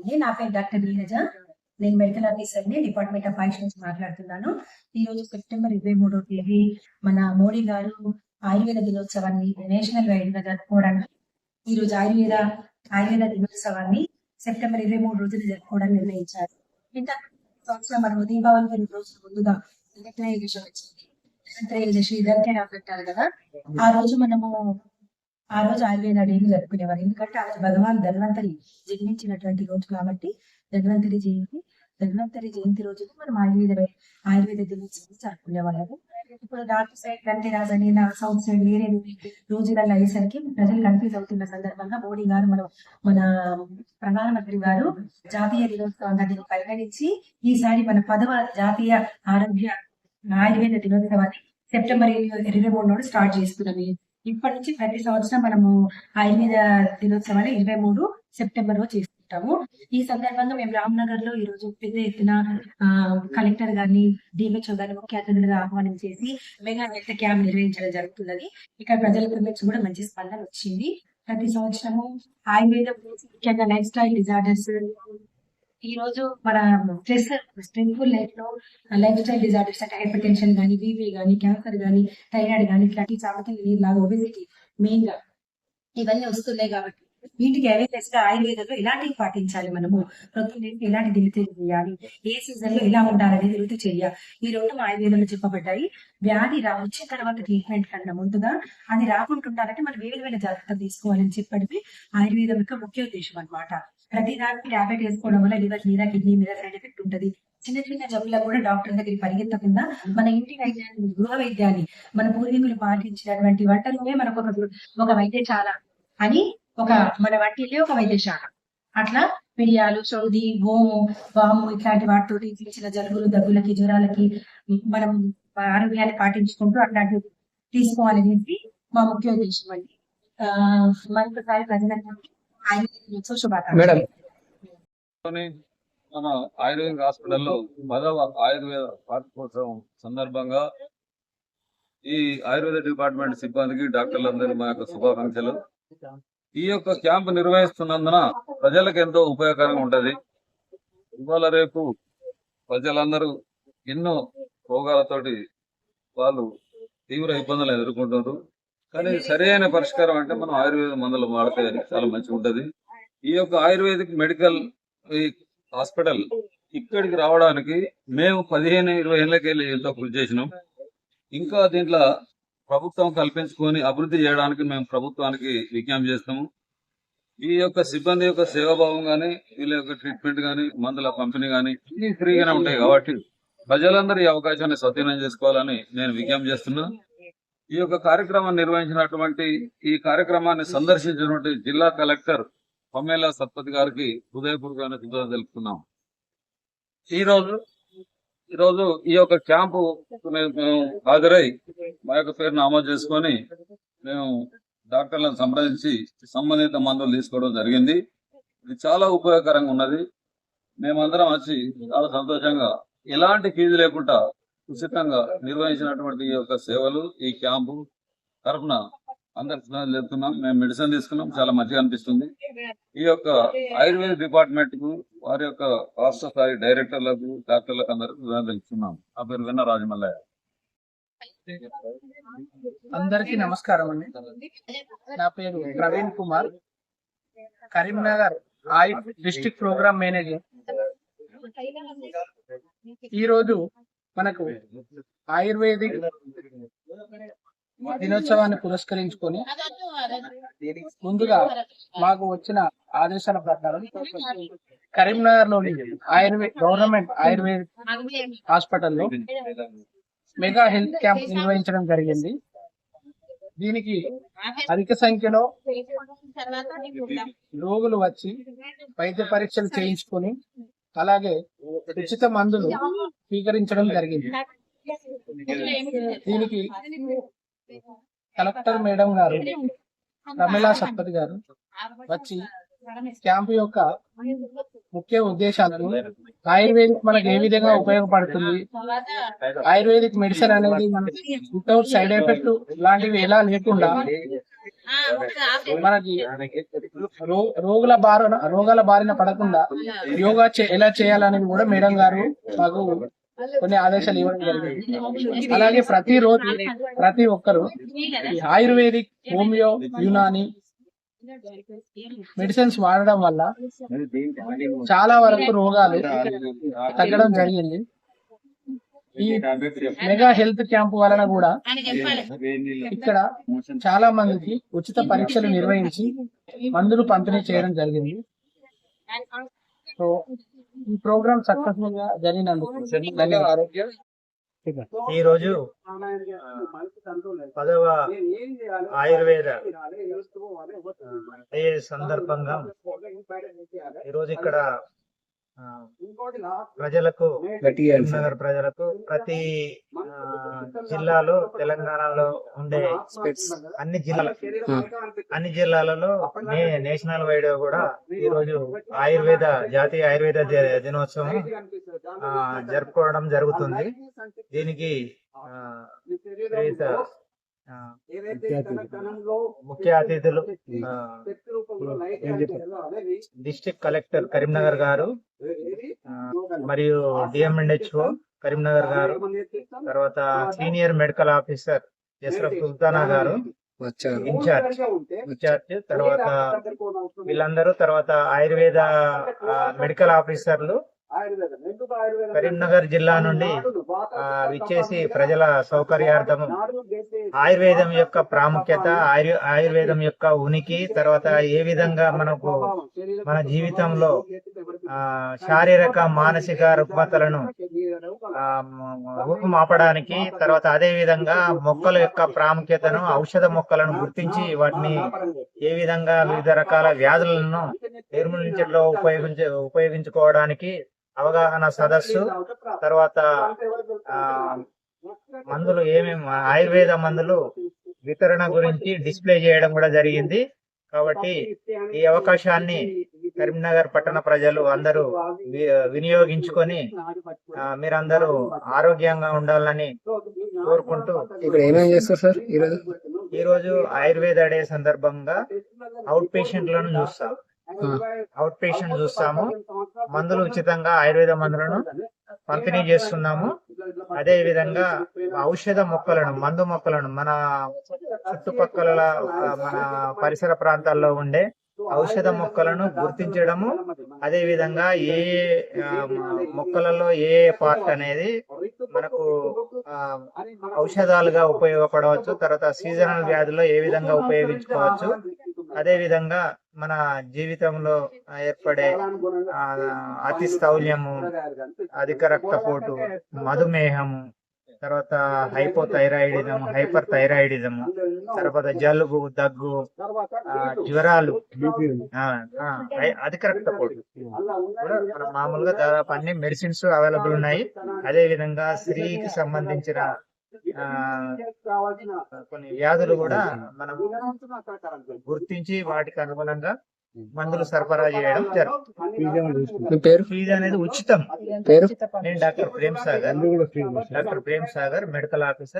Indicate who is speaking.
Speaker 1: ఉంది నా పేరు డాక్టర్ నీరజ. నేను మెడికల్ ఆఫీసర్ని డిపార్ట్మెంట్ ఆఫ్ ఆయుష్ నుంచి మాట్లాడుతున్నాను. ఈ రోజు సెప్టెంబర్ ఇరవై మూడో తేదీ మన మోడీ గారు ఆయుర్వేద దినోత్సవాన్ని నేషనల్ వైడ్గా జరుపుకోవడానికి ఈ రోజు ఆయుర్వేద ఆయుర్వేద దినోత్సవాన్ని సెప్టెంబర్ ఇరవై మూడు రోజులు జరుపుకోవడానికి నిర్ణయించారు. ఇంకా సంవత్సరం మనము దీపావళి రెండు రోజుల ముందుగా ధనత్రయోదశి వచ్చింది ధనత్రయోదశి అంటారు కదా. ఆ రోజు మనము ఆ రోజు ఆయుర్వేద డేని జరుపుకునేవారు. ఎందుకంటే ఆ రోజు భగవాన్ ధన్వంతరి జన్మించినటువంటి రోజు కాబట్టి ధన్వంతరి జయంతి ధన్వంతరి జయంతి రోజు మనం ఆయుర్వేద ఆయుర్వేద దినోత్సవం జరుపుకునేవాళ్ళము. ఇప్పుడు నార్త్ సైడ్ గంటిరాజ్ అని నా సౌత్ సైడ్ వేరే రోజులలో అయ్యేసరికి ప్రజలు కన్ఫ్యూజ్ అవుతున్న సందర్భంగా మోడీ గారు మన మన ప్రధానమంత్రి గారు జాతీయ దినోత్సవంగా దీన్ని పరిగణించి ఈసారి మన పదవ జాతీయ ఆరోగ్య ఆయుర్వేద దినోత్సవాన్ని సెప్టెంబర్ ఇరవై ఇరవై మూడు నుండి స్టార్ట్ చేస్తున్నాం ఇప్పటి నుంచి ప్రతి సంవత్సరం మనము ఆయుర్వేద దినోత్సవాన్ని ఇరవై మూడు సెప్టెంబర్లో చేసుకుంటాము. ఈ సందర్భంగా మేము రామ్నగర్లో ఈ రోజు పెద్ద ఎత్తున ఆ, కలెక్టర్ గారిని డిహెచ్ఓ గారిని ముఖ్య అతిథులుగా ఆహ్వానం చేసి మెగా హెల్త్ క్యాంప్ నిర్వహించడం జరుగుతున్నది. ఇక్కడ ప్రజల నుంచి కూడా మంచి స్పందన వచ్చింది. ప్రతి సంవత్సరము ఆయుర్వేద ముఖ్యంగా లైఫ్ స్టైల్ డిజార్డర్స్ ఈ రోజు మన స్ట్రెస్ స్ట్రెస్ఫుల్ లైఫ్లో లైఫ్ స్టైల్ డిజార్డర్స్ అంటే హైపర్ టెన్షన్ కానీ బీపీ కానీ క్యాన్సర్ కానీ థైరాయిడ్ కానీ ఇట్లాంటి చామకి నీరు లాగా ఒబెసిటీ మెయిన్గా ఇవన్నీ వస్తున్నాయి కాబట్టి వీటికి అవేర్నెస్గా ఆయుర్వేదంలో ఎలాంటివి పాటించాలి మనము? ప్రొద్దున ఎలాంటి దినచర్య చేయాలి? ఏ సీజన్లో ఎలా ఉండాలనేది ఋతు చర్య ఈ రెండు ఆయుర్వేదంలో చెప్పబడ్డాయి. వ్యాధి రా వచ్చిన తర్వాత ట్రీట్మెంట్ కన్నా ముందుగా అది రాకుండా ఉండాలంటే మనం ఏ విధమైన జాగ్రత్తలు తీసుకోవాలని చెప్పడమే ఆయుర్వేదం యొక్క ముఖ్య ఉద్దేశం అన్నమాట. ప్రతి దానికి ట్యాబ్లెట్ వేసుకోవడం వల్ల లివర్ మీద కిడ్నీ మీద సైడ్ ఎఫెక్ట్ ఉంటుంది. చిన్న చిన్న జబ్బులకు కూడా డాక్టర్ దగ్గరికి పరిగెత్తకుండా మన ఇంటి వైద్యాన్ని గృహ వైద్యాన్ని మన పూర్వీకులు పాటించినటువంటి వంటలోనే మనకు ఒక ఒక వైద్యశాల అని ఒక మన వంటిల్లే ఒక వైద్యశాల. అట్లా మిరియాలు సౌది గోము వాము ఇట్లాంటి వాటితో చిన్న చిన్న జలుబులు దగ్గులకి జ్వరాలకి మనం ఆరోగ్యాన్ని పాటించుకుంటూ అట్లాంటివి తీసుకోవాలనేది మా ముఖ్య ఉద్దేశం అండి మరొకసారి ప్రజలందరికీ
Speaker 2: మేడం.
Speaker 3: మన ఆయుర్వేదిక్ హాస్పిటల్లో పదవ ఆయుర్వేద వార్షికోత్సవం సందర్భంగా ఈ ఆయుర్వేద డిపార్ట్మెంట్ సిబ్బందికి డాక్టర్లందరూ మా యొక్క శుభాకాంక్షలు. ఈ యొక్క క్యాంప్ నిర్వహిస్తున్నందున ప్రజలకు ఎంతో ఉపయోగకరంగా ఉంటది. ఇవాళ రేపు ప్రజలందరూ ఎన్నో రోగాలతోటి వాళ్ళు తీవ్ర ఇబ్బందులు ఎదుర్కొంటున్నారు. కానీ సరైన పరిష్కారం అంటే మనం ఆయుర్వేద మందులు వాడితే చాలా మంచిగా ఉంటది. ఈ యొక్క ఆయుర్వేదిక్ మెడికల్ హాస్పిటల్ ఇక్కడికి రావడానికి మేము పదిహేను ఇరవై ఏళ్ళకి వెళ్ళి ఎంతో కృషి చేసినాం. ఇంకా దీంట్లో ప్రభుత్వం కల్పించుకొని అభివృద్ధి చేయడానికి మేము ప్రభుత్వానికి విజ్ఞప్తి చేస్తాము ఈ యొక్క సిబ్బంది యొక్క సేవాభావం కానీ వీళ్ళ యొక్క ట్రీట్మెంట్ కానీ మందుల పంపిణీ కానీ అన్ని ఫ్రీగానే ఉంటాయి కాబట్టి ప్రజలందరూ ఈ అవకాశాన్ని సద్వినియోగం చేసుకోవాలని నేను విజ్ఞప్తి చేస్తున్నా. ఈ యొక్క కార్యక్రమాన్ని నిర్వహించినటువంటి ఈ కార్యక్రమాన్ని సందర్శించినటువంటి జిల్లా కలెక్టర్ పమేలా సత్పతి గారికి హృదయపూర్వకమైన కృతజ్ఞతలు తెలుపుతున్నాం. ఈ రోజు ఈ రోజు ఈ యొక్క క్యాంపు మేము మేము హాజరై మా యొక్క పేరు నమోదు చేసుకొని మేము డాక్టర్లను సంప్రదించి సంబంధిత మందులు తీసుకోవడం జరిగింది. ఇది చాలా ఉపయోగకరంగా ఉన్నది. మేమందరం వచ్చి చాలా సంతోషంగా ఎలాంటి ఫీజు లేకుండా ఉచితంగా నిర్వహించినటువంటి ఈ యొక్క సేవలు ఈ క్యాంపు తరఫున అందరికి చెప్తున్నాం మేము మెడిసిన్ తీసుకున్నాం. చాలా మంచిగా అనిపిస్తుంది. ఈ యొక్క ఆయుర్వేద డిపార్ట్మెంట్కు వారి యొక్క రాష్ట్ర స్థాయి డైరెక్టర్లకు డాక్టర్లకు అందరికి ఇస్తున్నాం. ఆ పేరు విన్న రాజమల్లయ్య.
Speaker 2: అందరికీ నమస్కారం అండి. నా పేరు Praveen Kumar. Karimnagar AYUSH district program manager. ఈ రోజు మనకు ఆయుర్వేదిక్ దినోత్సవాన్ని పురస్కరించుకొని ముందుగా మాకు వచ్చిన ఆదేశాల ప్రకారం కరీంనగర్లోని ఆయుర్వేద గవర్నమెంట్ ఆయుర్వేద హాస్పిటల్లో మెగా హెల్త్ క్యాంప్ నిర్వహించడం జరిగింది. దీనికి అధిక సంఖ్యలో రోగులు వచ్చి వైద్య పరీక్షలు చేయించుకొని అలాగే ఉచిత మందులు స్వీకరించడం జరిగింది. దీనికి కలెక్టర్ మేడం గారు రమేలా సత్పతి గారు వచ్చి క్యాంపు యొక్క ముఖ్య ఉద్దేశాలను ఆయుర్వేదిక్ మనకు ఏ విధంగా ఉపయోగపడుతుంది ఆయుర్వేదిక్ మెడిసిన్ అనేది మనకి వితౌట్ సైడ్ ఎఫెక్ట్ లాంటివి ఎలా లేకుండా మనకి రో- రోగుల బారిన రోగాల బారిన పడకుండా యోగా చే- ఎలా చేయాలని కూడా మేడం గారు మాకు కొన్ని ఆదేశాలు ఇవ్వడం జరిగింది. అలాగే ప్రతి రోజు ప్రతి ఒక్కరు ఈ ఆయుర్వేదిక్ హోమియో యునాని మెడిసిన్స్ వాడడం వల్ల చాలా వరకు రోగాలు తగ్గడం జరిగింది. ఈ మెగా హెల్త్ క్యాంప్ వలన కూడా ఇక్కడ చాలా మందికి ఉచిత పరీక్షలు నిర్వహించి మందులు పంపిణీ చేయడం జరిగింది. సో ఈ ప్రోగ్రామ్ సక్సెస్ఫుల్గా జరిగినందుకు
Speaker 4: ఈ రోజు పదవ ఆయుర్వేద సందర్భంగా ఈరోజు ఇక్కడ ప్రజలకు కరీంనగర్ ప్రజలకు ప్రతి ఆ, జిల్లాలో తెలంగాణలో ఉండే అన్ని జిల్లాల అన్ని జిల్లాలలో నేషనల్ వైడ్ కూడా ఈ రోజు ఆయుర్వేద జాతీయ ఆయుర్వేద దినోత్సవం ఆ, జరుపుకోవడం జరుగుతుంది. దీనికి ముఖ్య అతిథులు. ఆ, డిస్ట్రిక్ట్ కలెక్టర్ కరీంనగర్ గారు మరియు డిఎంఎన్హెచ్ఓ కరీంనగర్ గారు తర్వాత senior medical officer Ashraf Sultana garu incharge. Incharge తర్వాత వీళ్ళందరూ తర్వాత ఆయుర్వేద మెడికల్ ఆఫీసర్లు కరీంనగర్ జిల్లా నుండి విచ్చేసి ప్రజల సౌకర్యార్థం ఆయుర్వేదం యొక్క ప్రాముఖ్యత ఆయు- ఆయుర్వేదం యొక్క ఉనికి తర్వాత ఏ విధంగా మనకు మన జీవితంలో ఆ, శారీరక మానసిక రుగ్మతలను రూపుమాపడానికి తర్వాత అదే విధంగా మొక్కల యొక్క ప్రాముఖ్యతను ఔషధ మొక్కలను గుర్తించి వాటిని ఏ విధంగా వివిధ రకాల వ్యాధులను నిర్మూలించడంలో ఉపయోగించ ఉపయోగించుకోవడానికి అవగాహన సదస్సు తర్వాత ఆ, మందులు ఏమేమి ఆయుర్వేద మందులు వితరణ గురించి డిస్ప్లే చేయడం కూడా జరిగింది. కాబట్టి ఈ అవకాశాన్ని కరీంనగర్ పట్టణ ప్రజలు అందరూ వి- వినియోగించుకొని మీరందరూ ఆరోగ్యంగా ఉండాలని కోరుకుంటూ
Speaker 5: ఇక్కడ ఏమేమి చేస్తారు సార్ ఈరోజు?
Speaker 4: ఈ రోజు ఆయుర్వేద డే సందర్భంగా అవుట్ పేషెంట్లను చూస్తాం. అవుట్ పేషెంట్ చూస్తాము. మందులు ఉచితంగా ఆయుర్వేద మందులను పంపిణీ చేస్తున్నాము. అదే విధంగా ఔషధ మొక్కలను మందు మొక్కలను మన చుట్టుపక్కల మన పరిసర ప్రాంతాల్లో ఉండే ఔషధ మొక్కలను గుర్తించడము. అదే విధంగా ఏ మొక్కలలో ఏ పార్ట్ అనేది మనకు ఔషధాలుగా ఉపయోగపడవచ్చు తర్వాత సీజనల్ వ్యాధుల్లో ఏ విధంగా ఉపయోగించుకోవచ్చు. అదే విధంగా మన జీవితంలో ఏర్పడే అతి స్థౌల్యము అధిక రక్తపోటు మధుమేహము తర్వాత హైపోథైరాయిడిజం హైపర్ థైరాయిడిజము తర్వాత జలుబు దగ్గు జ్వరాలు అధిక రక్తపోటు మామూలుగా దాదాపు అన్ని మెడిసిన్స్ అవైలబుల్ ఉన్నాయి. అదే విధంగా స్త్రీకి సంబంధించిన కొన్ని వ్యాధులు కూడా మనం గుర్తించి వాటికి అనుగుణంగా మందులు సరఫరా చేయడం జరుగుతుంది.
Speaker 5: పేరు?
Speaker 4: ఫీజు అనేది ఉచితం.
Speaker 5: పేరు?
Speaker 4: నేను doctor Prem Sagar. Doctor Prem Sagar medical officer.